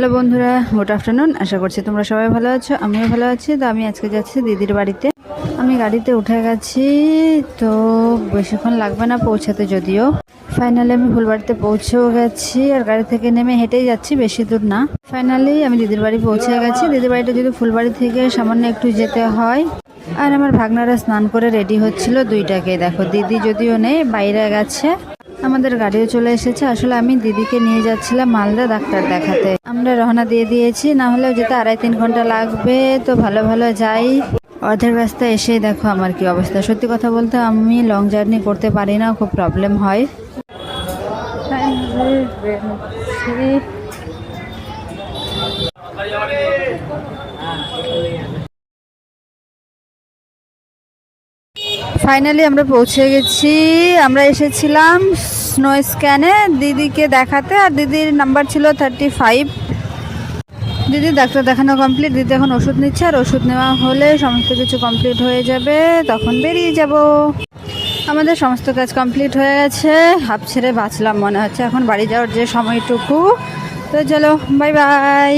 Hello বন্ধুরা good afternoon আশা করছি তোমরা সবাই ভালো আছো, আমিও ভালো আছি। তো আমি আজকে যাচ্ছি দিদির বাড়িতে। আমি গাড়িতে উঠে গেছি, তো বেশিক্ষণ লাগবে না পৌঁছাতে যদিও। ফাইনালি আমি ফুলবাড়িতে পৌঁছেও গেছি, আর গাড়ি থেকে নেমে হেঁটেই যাচ্ছি, বেশি দূর না। ফাইনালি আমি দিদির বাড়ি পৌঁছে গেছি। দিদির বাড়িটা যদি ফুলবাড়ি থেকে সামান্য একটু যেতে হয়। আর আমার ভাগনারা স্নান করে রেডি হচ্ছিল দুইটাকে। দেখো, দিদি যদিও নেই, বাইরে গেছে। আমাদের গাড়িও চলে এসেছে। আসলে আমি দিদিকে নিয়ে যাচ্ছিলাম মালদা ডাক্তার দেখাতে। আমরা রওনা দিয়ে দিয়েছি, না হলেও যেতে আড়াই তিন ঘণ্টা লাগবে, তো ভালো ভালো যাই। অর্ধেক রাস্তা এসে দেখো আমার কি অবস্থা। সত্যি কথা বলতে আমি লং জার্নি করতে পারি না, খুব প্রবলেম হয়। ফাইনালি আমরা পৌঁছে গেছি। আমরা এসেছিলাম স্নো স্ক্যানে দিদিকে দেখাতে, আর দিদির নাম্বার ছিল থার্টি ফাইভ দিদি, ডাক্তার দেখানো কমপ্লিট দিদি এখন ওষুধ নিচ্ছে, আর ওষুধ নেওয়া হলে সমস্ত কিছু কমপ্লিট হয়ে যাবে, তখন বেরিয়ে যাব। আমাদের সমস্ত কাজ কমপ্লিট হয়ে গেছে। হাফ ছেড়ে বাঁচলাম মনে হচ্ছে, এখন বাড়ি যাওয়ার যে সময়টুকু। তো চলো বাই বাই